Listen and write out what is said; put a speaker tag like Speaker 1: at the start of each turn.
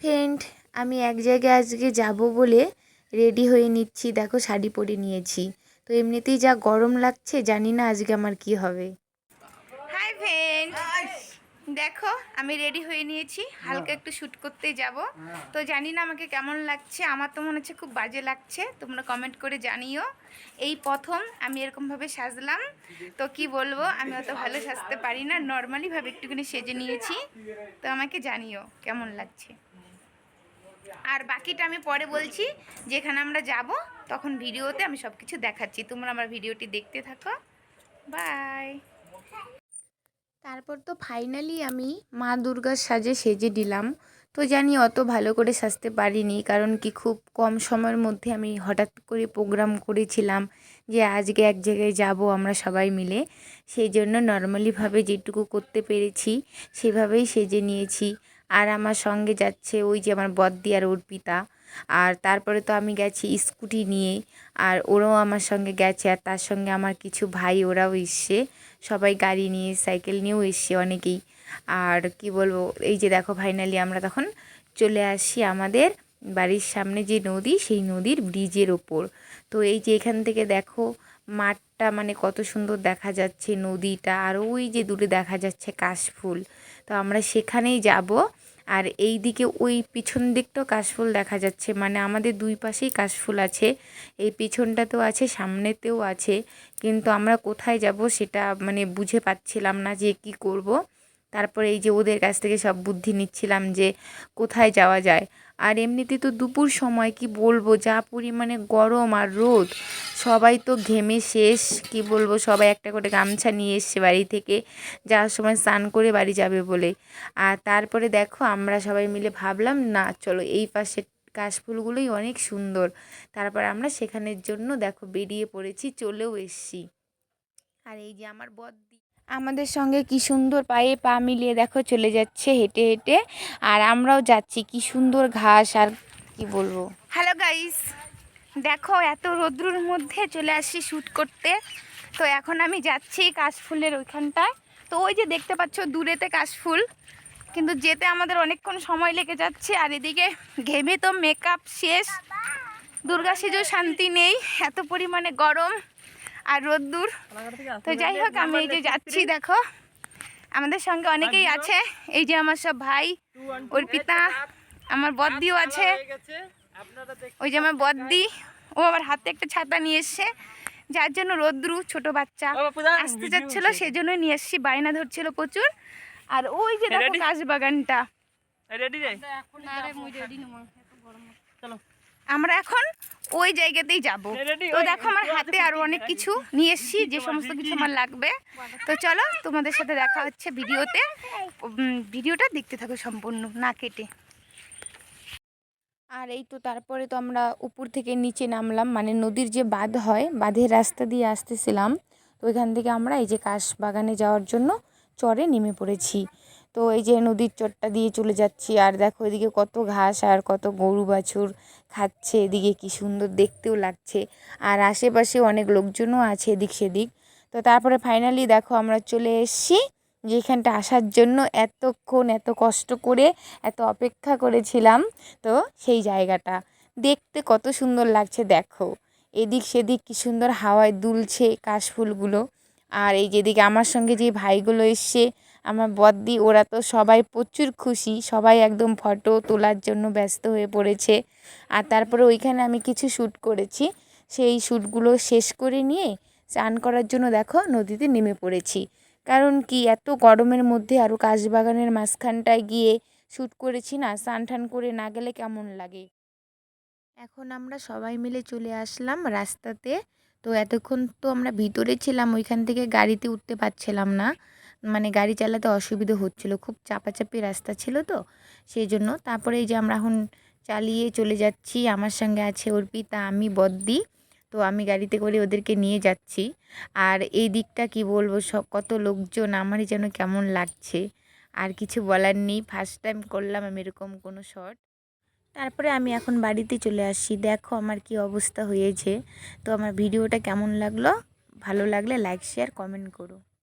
Speaker 1: Friend আমি এক জায়গায় আজকে যাব বলে রেডি হয়ে নিচ্ছি। দেখো শাড়ি পরে নিয়েছি। তো এমনিতেই যা গরম লাগছে জানি না আজকে আমার কি হবে। হাই ফ্রেন্ড দেখো আমি রেডি হয়ে নিয়েছি। হালকা একটু শ্যুট করতে যাব। তো জানি না আমাকে কেমন লাগছে। আমার তো মনে হচ্ছে খুব বাজে লাগছে। তোমরা কমেন্ট করে জানিও। এই প্রথম আমি এরকমভাবে সাজলাম। তো কি বলব আমি অত ভালো সাজতে পারি না। নর্মালিভাবে একটুখানি সেজে নিয়েছি। তো আমাকে জানিও কেমন লাগছে। আর বাকিটা আমি পরে বলছি, যেখানে আমরা যাব, তখন ভিডিওতে আমি সব কিছু দেখাচ্ছি। তোমরা আমার ভিডিওটি দেখতে থাকো। বাই। তারপর তো ফাইনালি আমি মা দুর্গার সাজে সেজে দিলাম। তো জানি অত ভালো করে সাজতে পারিনি, কারণ কি খুব কম সময়ের মধ্যে আমি হঠাৎ করে প্রোগ্রাম করেছিলাম যে আজকে এক জায়গায় যাব আমরা সবাই মিলে। সেই জন্য নর্মালিভাবে যেটুকু করতে পেরেছি, সেভাবেই সেজে নিয়েছি। আর আমার সঙ্গে যাচ্ছে ওই যে আমার বদ্দি আর অর্পিতা আর তারপরে তো আমি গেছি স্কুটি নিয়ে, আর ওরাও আমার সঙ্গে গেছে, আর তার সঙ্গে আমার কিছু ভাই ওরাও এসছে। সবাই গাড়ি নিয়ে, সাইকেল নিয়েও এসছে অনেকেই। আর কি বলব, এই যে দেখো ফাইনালি আমরা তখন চলে আসি আমাদের বাড়ির সামনে যে নদী, সেই নদীর ব্রিজের ওপর। তো এই যে এখান থেকে দেখো মাঠটা মানে কত সুন্দর দেখা যাচ্ছে, নদীটা আর ওই যে দূরে দেখা যাচ্ছে কাশফুল। তো আমরা সেখানেই যাব আর এই দিকে ওই পিছন দিকটাও কাশফুল দেখা যাচ্ছে। মানে আমাদের দুই পাশেই কাশফুল আছে, এই পিছনটাতেও আছে, সামনেতেও আছে। কিন্তু আমরা কোথায় যাব সেটা মানে বুঝে পাচ্ছিলাম না যে কি করব। তারপরে এই যে ওদের কাছ থেকে সব বুদ্ধি নিচ্ছিলাম যে কোথায় যাওয়া যায়। আর এমনিতে তো দুপুর সময় কি বলব, যা পরিমাণে গরম আর রোদ সবাই তো ঘেমে শেষ, কি বলব? সবাই একটা করে গামছা নিয়ে এসছে বাড়ি থেকে, যাওয়ার সময় স্নান করে বাড়ি যাবে বলে। আর তারপরে দেখো, আমরা সবাই মিলে ভাবলাম, না, চলো এই পাশে কাশফুলগুলোই অনেক সুন্দর। তারপর আমরা সেখানের জন্য দেখো বেরিয়ে পড়েছি, চলেও এসছি। আর এই যে আমার বদ্দি, আমাদের সঙ্গে কি সুন্দর পায়ে পা মিলিয়ে দেখো চলে যাচ্ছে হেঁটে হেঁটে। আর আমরাও যাচ্ছি, কি সুন্দর ঘাস, আর কি বলব? হ্যালো গাইস দেখো এত রৌদ্রুর মধ্যে চলে আসি শ্যুট করতে। তো এখন আমি যাচ্ছি কাশফুলের ওইখানটায়। তো ওই যে দেখতে পাচ্ছ দূরেতে কাশফুল। কিন্তু যেতে আমাদের অনেকক্ষণ সময় লেগে যাচ্ছে আর এদিকে ঘেমে তো মেকআপ শেষ। দুর্গা সেজো শান্তি নেই এত পরিমাণে গরম আর রোদ্দুর। তো যাই হোক আমি এই যে যাচ্ছি দেখো। আমাদের সঙ্গে অনেকেই আছে এই যে আমার সব ভাই অর্পিতা আমার বদ্দিও আছে। ওই যে আমার বদ্দি ও আবার হাতে একটা ছাতা নিয়ে এসছে যার জন্য রোদ্রু ছোট বাচ্চা আসতে যাচ্ছিল সেই জন্য নিয়ে এসছি বায়না ধরছিল প্রচুর। আর ওই যে দেখো
Speaker 2: Ready?
Speaker 1: বাগানটা। আমরা এখন ওই জায়গাতেই যাব। তো দেখো আমার হাতে আরও অনেক কিছু নিয়ে এসেছি যে সমস্ত কিছু আমার লাগবে। তো চলো তোমাদের সাথে দেখা হচ্ছে ভিডিওতে। ভিডিওটা দেখতে থাকো সম্পূর্ণ না কেটে। আর এই তো তারপরে তো আমরা উপর থেকে নিচে নামলাম মানে নদীর যে বাঁধ হয়, বাঁধের রাস্তা দিয়ে আসতেছিলাম। তো ওইখান থেকে আমরা এই যে কাশ বাগানে যাওয়ার জন্য চরে নেমে পড়েছি। তো এই যে নদীর চরটা দিয়ে চলে যাচ্ছি, আর দেখো এদিকে কত ঘাস আর কত গরু বাছুর খাচ্ছে, এদিকে কি সুন্দর দেখতেও লাগছে। আর আশেপাশে অনেক লোকজনও আছে এদিক সেদিক। তো তারপরে ফাইনালি দেখো আমরা চলে এসেছি যেখানটা আসার জন্য এতক্ষণ, এত কষ্ট করে, এত অপেক্ষা করেছিলাম। তো সেই জায়গাটা। দেখতে কত সুন্দর লাগছে, দেখো। এদিক সেদিক কি সুন্দর হাওয়ায় দুলছে কাশফুলগুলো। আর এই যেদিকে আমার সঙ্গে যে ভাইগুলো এসছে, আমার বদ্দি, ওরা তো সবাই প্রচুর খুশি। সবাই একদম ফটো তোলার জন্য ব্যস্ত হয়ে পড়েছে। আর তারপরে ওইখানে আমি কিছু শ্যুট করেছি। সেই শ্যুটগুলো শেষ করে নিয়ে, স্নান করার জন্য দেখো নদীতে নেমে পড়েছি। কারণ কি? এত গরমের মধ্যে আরও কাশবাগানের মাঝখানটায় গিয়ে শ্যুট করেছি না স্নান করে না গেলে কেমন লাগে? এখন আমরা সবাই মিলে চলে আসলাম রাস্তাতে। তো এতক্ষণ তো আমরা ভিতরে ছিলাম, ওইখান থেকে গাড়িতে উঠতে পারছিলাম না। মানে গাড়ি চালাতে অসুবিধা হচ্ছিল, খুব চাপাচাপি রাস্তা ছিল তো সেই জন্য তারপরে এই যে আমরা এখন চালিয়ে চলে যাচ্ছি, আমার সঙ্গে আছে অর্পিতা আমি, বদ্দি। তো আমি গাড়িতে করে ওদেরকে নিয়ে যাচ্ছি। আর এই দিকটা কি বলব সব কত লোকজন, আমারই যেন কেমন লাগছে। আর কিছু বলার নেই ফার্স্ট টাইম করলাম আমি এরকম কোনো শট তারপরে আমি এখন বাড়িতে চলে আসি দেখো আমার কি অবস্থা হয়েছে। তো আমার ভিডিওটা কেমন লাগল? ভালো লাগলে লাইক শেয়ার কমেন্ট করো।